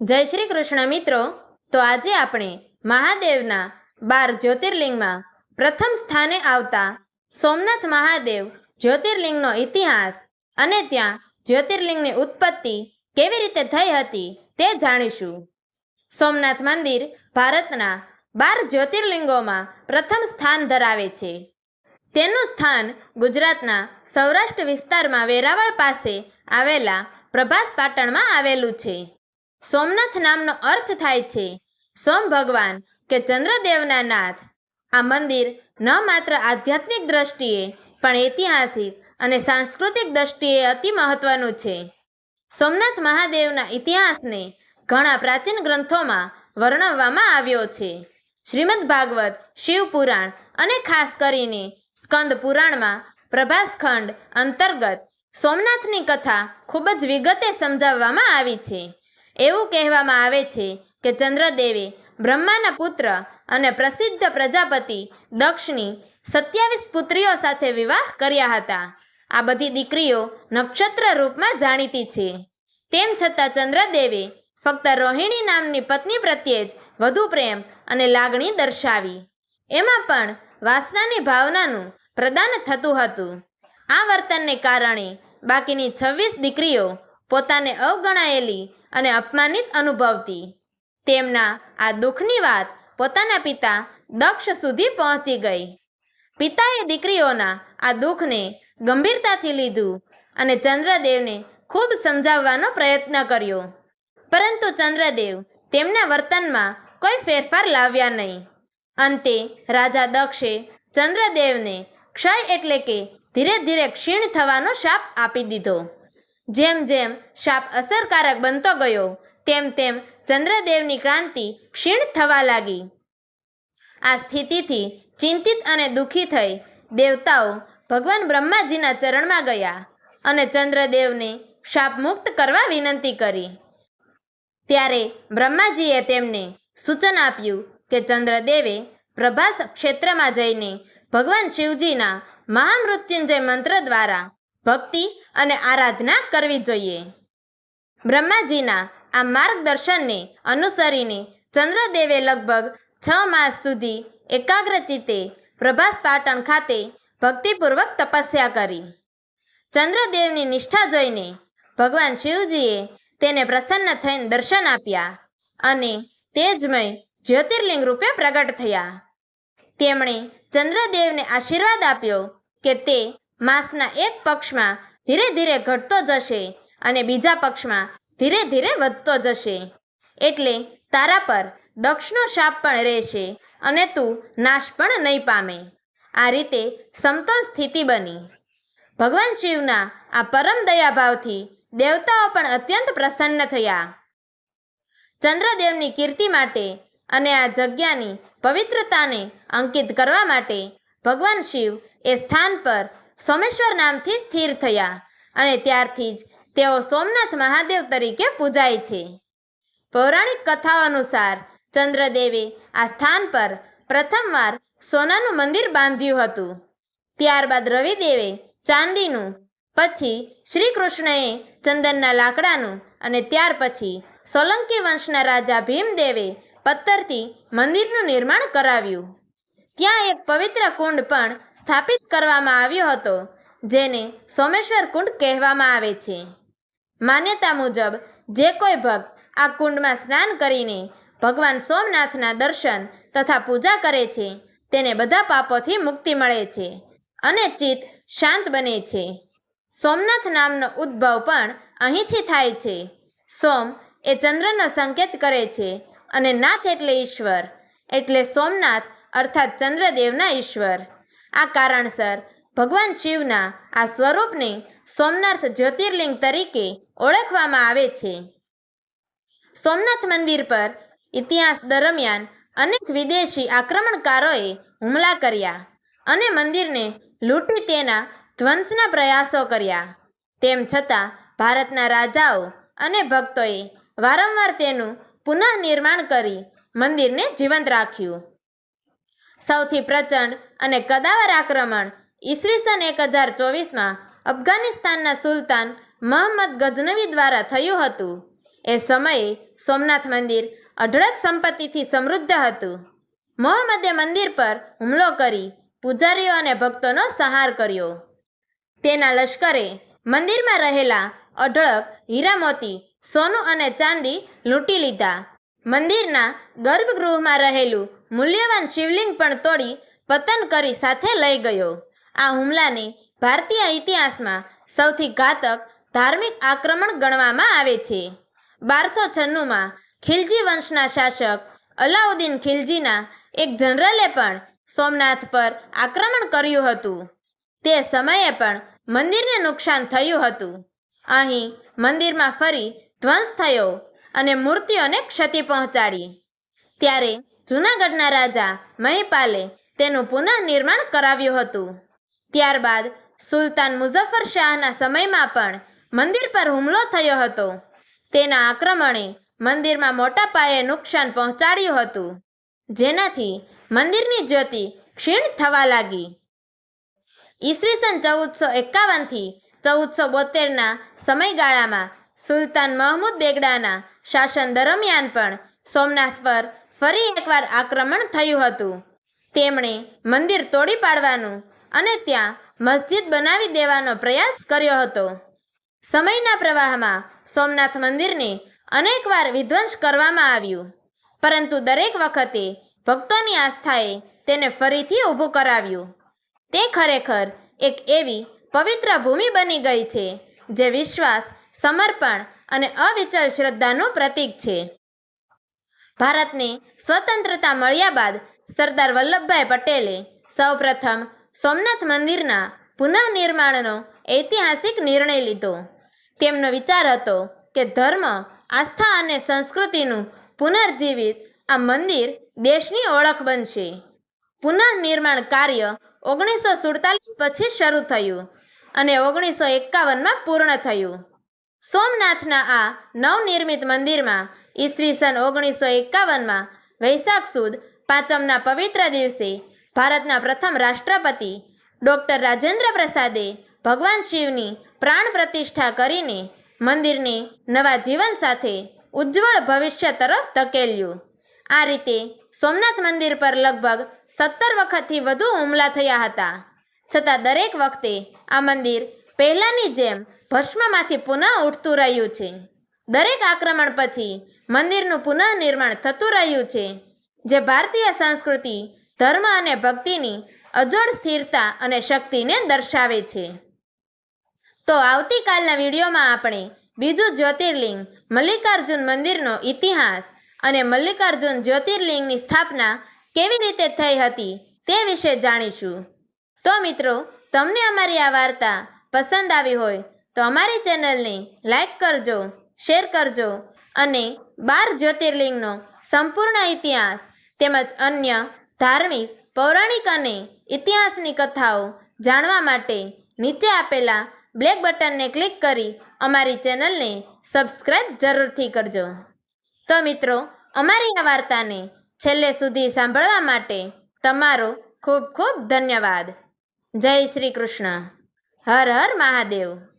જય શ્રી કૃષ્ણ મિત્રો. તો આજે આપણે મહાદેવના બાર જ્યોતિર્લિંગમાં પ્રથમ સ્થાને આવતા સોમનાથ મહાદેવ જ્યોતિર્લિંગનો ઇતિહાસ અને ત્યાં જ્યોતિર્લિંગની ઉત્પત્તિ કેવી રીતે થઈ હતી તે જાણીશું. સોમનાથ મંદિર ભારતના બાર જ્યોતિર્લિંગોમાં પ્રથમ સ્થાન ધરાવે છે. તેનું સ્થાન ગુજરાતના સૌરાષ્ટ્ર વિસ્તારમાં વેરાવળ પાસે આવેલા પ્રભાસ પાટણમાં આવેલું છે. સોમનાથ નામનો અર્થ થાય છે, સોમ ભગવાન, કે ચંદ્રદેવના નાથ. આ મંદિર ન માત્ર આધ્યાત્મિક દ્રષ્ટિએ, પણ ઐતિહાસિક અને સાંસ્કૃતિક દ્રષ્ટિએ અતિ મહત્વનું છે. સોમનાથ મહાદેવના ઇતિહાસને ઘણા પ્રાચીન ગ્રંથોમાં વર્ણવવામાં આવ્યો છે. શ્રીમદ ભાગવત, શિવ પુરાણ અને ખાસ કરીને સ્કંદ પુરાણમાં પ્રભાસખંડ અંતર્ગત સોમનાથની કથા ખૂબ જ વિગતે સમજાવવામાં આવી છે. એવું કહેવામાં આવે છે કે ચંદ્રદેવે બ્રહ્માના પુત્ર અને પ્રસિદ્ધ પ્રજાપતિ દક્ષની સત્યાવીસ પુત્રીઓ સાથે વિવાહ કર્યા હતા. આ બધી દીકરીઓ નક્ષત્ર રૂપમાં જાણીતી છે. તેમ છતાં ચંદ્રદેવે ફક્ત રોહિણી નામની પત્ની પ્રત્યે જ વધુ પ્રેમ અને લાગણી દર્શાવી. એમાં પણ વાસનાની ભાવનાનું પ્રદાન થતું હતું. આ વર્તનને કારણે બાકીની છવ્વીસ દીકરીઓ પોતાને અવગણાયેલી અને અપમાનિત અનુભવતી. તેમના આ દુઃખની વાત પોતાના પિતા દક્ષ સુધી પહોંચી ગઈ. પિતાએ દીકરીઓના આ દુઃખને ગંભીરતાથી લીધું અને ચંદ્રદેવને ખૂબ સમજાવવાનો પ્રયત્ન કર્યો. પરંતુ ચંદ્રદેવ તેમના વર્તનમાં કોઈ ફેરફાર લાવ્યા નહીં. અંતે રાજા દક્ષે ચંદ્રદેવને ક્ષય એટલે કે ધીરે ધીરે ક્ષીણ થવાનો શાપ આપી દીધો. જેમ જેમ શાપ અસરકારક બનતો ગયો, તેમ તેમ ચંદ્રદેવની ક્રાંતિ ક્ષીણ થવા લાગી. આ સ્થિતિથી ચિંતિત અને દુઃખી થઈ દેવતાઓ ભગવાન બ્રહ્માજીના ચરણમાં ગયા અને ચંદ્રદેવને શાપ મુક્ત કરવા વિનંતી કરી. ત્યારે બ્રહ્માજીએ તેમને સૂચન આપ્યું કે ચંદ્રદેવે પ્રભાસ ક્ષેત્રમાં જઈને ભગવાન શિવજીના મહામૃત્યુંજય મંત્ર દ્વારા ભક્તિ અને આરાધના કરવી જોઈએ. બ્રહ્માજીના આ માર્ગદર્શનને અનુસરીને ચંદ્રદેવે લગભગ છ માસ સુધી એકાગ્રચિતે પ્રભાસ પાટણ ખાતે ભક્તિપૂર્વક તપસ્યા કરી. ચંદ્રદેવની નિષ્ઠા જોઈને ભગવાન શિવજીએ તેને પ્રસન્ન થઈને દર્શન આપ્યા અને તેજમય જ્યોતિર્લિંગ રૂપે પ્રગટ થયા. તેમણે ચંદ્રદેવને આશીર્વાદ આપ્યો કે તે માસના એક પક્ષમાં ધીરે ધીરે ઘટતો જશે અને બીજા પક્ષમાં ધીરે ધીરે વધતો જશે. એટલે તારા પર દક્ષનો શાપ પણ રહેશે અને તું નાશ પણ નહીં પામે. આ રીતે સમતોલ સ્થિતિ બની. ભગવાન શિવના આ પરમ દયાભાવથી દેવતાઓ પણ અત્યંત પ્રસન્ન થયા. ચંદ્રદેવની કીર્તિ માટે અને આ જગ્યાની પવિત્રતાને અંકિત કરવા માટે ભગવાન શિવ એ સ્થાન પર સોમેશ્વર નામથી સ્થિર થયા અને ત્યારથી જ તેઓ સોમનાથ મહાદેવ તરીકે પૂજાય છે. પૌરાણિક કથા અનુસાર ચંદ્રદેવે આ સ્થાન પર પ્રથમવાર સોનાનું મંદિર બાંધ્યું હતું. ત્યારબાદ રવિદેવે ચાંદીનું, પછી શ્રી કૃષ્ણએ ચંદનના લાકડાનું અને ત્યાર પછી સોલંકી વંશના રાજા ભીમદેવે પથ્થરથી મંદિરનું નિર્માણ કરાવ્યું. ત્યાં એક પવિત્ર કુંડ પણ સ્થાપિત કરવામાં આવ્યો હતો, જેને સોમેશ્વર કુંડ કહેવામાં આવે છે. માન્યતા મુજબ, જે કોઈ ભક્ત આ કુંડમાં સ્નાન કરીને ભગવાન સોમનાથના દર્શન તથા પૂજા કરે છે, તેને બધા પાપોથી મુક્તિ મળે છે અને ચિત્ત શાંત બને છે. સોમનાથ નામનો ઉદ્ભવ પણ અહીંથી થાય છે. સોમ એ ચંદ્રનો સંકેત કરે છે અને નાથ એટલે ઈશ્વર, એટલે સોમનાથ અર્થાત ચંદ્રદેવના ઈશ્વર. આ કારણસર ભગવાન શિવના આ સ્વરૂપને સોમનાથ જ્યોતિર્લિંગ તરીકે ઓળખવામાં આવે છે. સોમનાથ મંદિર પર ઇતિહાસ દરમિયાન અનેક વિદેશી આક્રમણકારોએ હુમલા કર્યા અને મંદિરને લૂંટી તેના ધ્વંસના પ્રયાસો કર્યા. તેમ છતાં ભારતના રાજાઓ અને ભક્તોએ વારંવાર તેનું પુનઃનિર્માણ કરી મંદિરને જીવંત રાખ્યું. સૌથી પ્રચંડ અને કદાવર આક્રમણ ઈસવીસન એક હજાર ચોવીસમાં અફઘાનિસ્તાનના સુલતાન મહમ્મદ ગઝનવી દ્વારા થયું હતું. એ સમયે સોમનાથ મંદિર અઢળક સંપત્તિથી સમૃદ્ધ હતું. મોહમ્મદે મંદિર પર હુમલો કરી પૂજારીઓ અને ભક્તોનો સંહાર કર્યો. તેના લશ્કરે મંદિરમાં રહેલા અઢળક હીરા મોતી સોનું અને ચાંદી લૂંટી લીધા. મંદિરના ગર્ભગૃહમાં રહેલું મૂલ્યવાન શિવલિંગ પણ તોડી પતન કરી સાથે લઈ ગયો. આ હુમલાને ભારતીય ઇતિહાસમાં સૌથી ઘાતક ધાર્મિક આક્રમણ ગણવામાં આવે છે. બારસો છન્નુંમાં ખિલજી વંશના શાસક અલાઉદ્દીન ખિલજીના એક જનરલે પણ સોમનાથ પર આક્રમણ કર્યું હતું. તે સમયે પણ મંદિરને નુકસાન થયું હતું. અહીં મંદિરમાં ફરી ધ્વંસ થયો. અને મૂર્તિઓને ક્ષતિ પહોંચાડી. ત્યારે જૂનાગઢના રાજા મહિપાલે તેનું પુનઃનિર્માણ કરાવ્યું હતું. ત્યારબાદ સુલતાન મુઝફ્ફર શાહના સમયમાં પણ મંદિર પર હુમલો થયો હતો. તેના આક્રમણે મંદિરમાં મોટા પાયે નુકસાન પહોંચાડ્યું હતું, જેનાથી મંદિરની જ્યોતિ ક્ષીણ થવા લાગી. ઈસવીસન ચૌદસો એકાવનથી ચૌદસો બોતેરના સમયગાળામાં સુલતાન મહમૂદ બેગડાના શાસન દરમિયાન પણ સોમનાથ પર ફરી એકવાર આક્રમણ થયું હતું. તેમણે મંદિર તોડી પાડવાનું અને ત્યાં મસ્જિદ બનાવી દેવાનો પ્રયાસ કર્યો હતો. સમયના પ્રવાહમાં સોમનાથ મંદિરને અનેકવાર વિધ્વંસ કરવામાં આવ્યું. પરંતુ દરેક વખતે ભક્તોની આસ્થાએ તેને ફરીથી ઊભું કરાવ્યું. તે ખરેખર એક એવી પવિત્ર ભૂમિ બની ગઈ છે, જે વિશ્વાસ, સમર્પણ અને અવિચલ શ્રદ્ધાનું પ્રતીક છે. ભારતને સ્વતંત્રતા મળ્યા બાદ સરદાર વલ્લભભાઈ પટેલે સૌપ્રથમ સોમનાથ મંદિરના પુનઃનિર્માણનો ઐતિહાસિક નિર્ણય લીધો. તેમનો વિચાર હતો કે ધર્મ, આસ્થા અને સંસ્કૃતિનું પુનર્જીવિત આ મંદિર દેશની ઓળખ બનશે. પુનઃનિર્માણ કાર્ય ઓગણીસો સુડતાલીસ પછી શરૂ થયું અને ઓગણીસો એકાવનમાં પૂર્ણ થયું. સોમનાથના આ નવનિર્મિત મંદિરમાં ઈસવીસન ઓગણીસો એકાવનમાં વૈશાખ સુદ પાંચમના પવિત્ર દિવસે ભારતના પ્રથમ રાષ્ટ્રપતિ ડૉક્ટર રાજેન્દ્ર પ્રસાદે ભગવાન શિવની પ્રાણ પ્રતિષ્ઠા કરીને મંદિરને નવા જીવન સાથે ઉજ્જવળ ભવિષ્ય તરફ ધકેલ્યું. આ રીતે સોમનાથ મંદિર પર લગભગ સત્તર વખતથી વધુ હુમલા થયા હતા. છતાં દરેક વખતે આ મંદિર પહેલાંની જેમ ભસ્મમાંથી પુનઃ ઉઠતું રહ્યું છે. દરેક આક્રમણ પછી મંદિરનું પુનઃનિર્માણ થતું રહ્યું છે, જે ભારતીય સંસ્કૃતિ, ધર્મ અને ભક્તિની અજોડ સ્થિરતા અને શક્તિને દર્શાવે છે. તો આવતીકાલના વિડીયોમાં આપણે બીજું જ્યોતિર્લિંગ, મલ્લિકાર્જુન મંદિરનો ઇતિહાસ અને મલ્લિકાર્જુન જ્યોતિર્લિંગની સ્થાપના કેવી રીતે થઈ હતી તે વિશે જાણીશું. તો મિત્રો, તમને અમારી આ વાર્તા પસંદ આવી હોય તો અમારી ચેનલને લાઈક કરજો, શેર કરજો અને બાર જ્યોતિર્લિંગનો સંપૂર્ણ ઇતિહાસ તેમજ અન્ય ધાર્મિક, પૌરાણિક અને ઇતિહાસની કથાઓ જાણવા માટે નીચે આપેલા બ્લેક બટનને ક્લિક કરી અમારી ચેનલને સબસ્ક્રાઈબ જરૂરથી કરજો. તો મિત્રો, અમારી આ વાર્તાને છેલ્લે સુધી સાંભળવા માટે તમારો ખૂબ ખૂબ ધન્યવાદ. જય શ્રી કૃષ્ણ. હર હર મહાદેવ.